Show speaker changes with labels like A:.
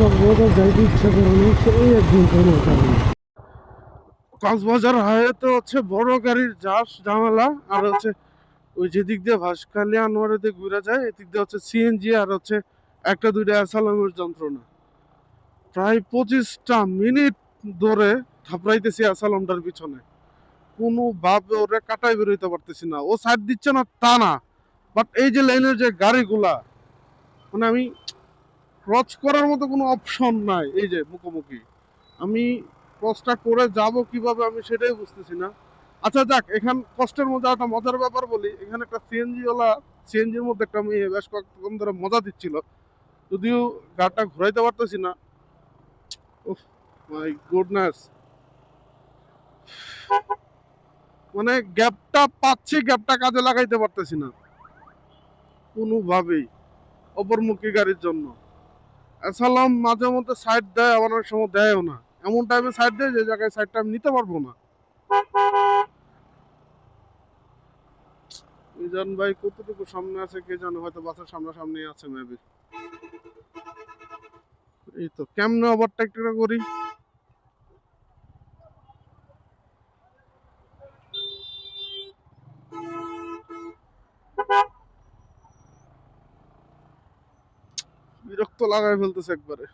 A: কক্সবাজার যাইতে ইচ্ছা করে না সেই একদিন কোনো কারণে কক্সবাজার হাইওয়েতে হচ্ছে বড় গাড়ির যাস ঝামেলা, আর হচ্ছে ওই যেদিক দিয়ে ভাসখালি আনোয়ারে দিয়ে ঘুরে যায়, এদিক দিয়ে হচ্ছে সিএনজি আর হচ্ছে একটা দুইটা অ্যাসালামের যন্ত্রণা। প্রায় পঁচিশটা মিনিট ধরে থাপড়াইতেছি অ্যাসালামটার পিছনে। কোনো ভাবে ওরে কাটাই বেরোইতে পারতেছি না। ও সাইড দিচ্ছে না, তা না। বাট এই যে লাইনের যে গাড়িগুলা মানে আমি ক্রস করার মতো কোনো অপশন নাই। এই যে মুখোমুখি। আমি ক্রসটা করে যাব কীভাবে আমি সেটাই বুঝতেছি না। আচ্ছা যাক, এখান, কষ্টের মধ্যে একটা মজার ব্যাপার বলি। এখানে একটা সিএনজি ওলা সিএনজির মধ্যে একটা মেয়ে বেশ কয়েকক্ষণ ধরে মজা দিচ্ছিল। যদিও গাড়িটা ঘুরাইতে পারতেছি না। মাই গুডনেস মানে গ্যাপটা পাচ্ছি, গ্যাপটা কাজে লাগাইতে পারতেছি না। কোনোভাবেই। অপরমুখী গাড়ির জন্য। অ্যাসালাম মাঝে মধ্যে সাইড দেয়, আবার অনেক সময় দেয়ও না। এমন টাইমে সাইড দেয় যে জায়গায় সাইডটা আমি নিতে পারব না। মিজান ভাই কতটুকু সামনে আছে কে জানে, হয়তো বাসের সামনাসামনি আছে মেবি এই তো, কেমনে ওভারটেকটা করি? বিরক্ত লাগায় ফেলতেছে একবারে।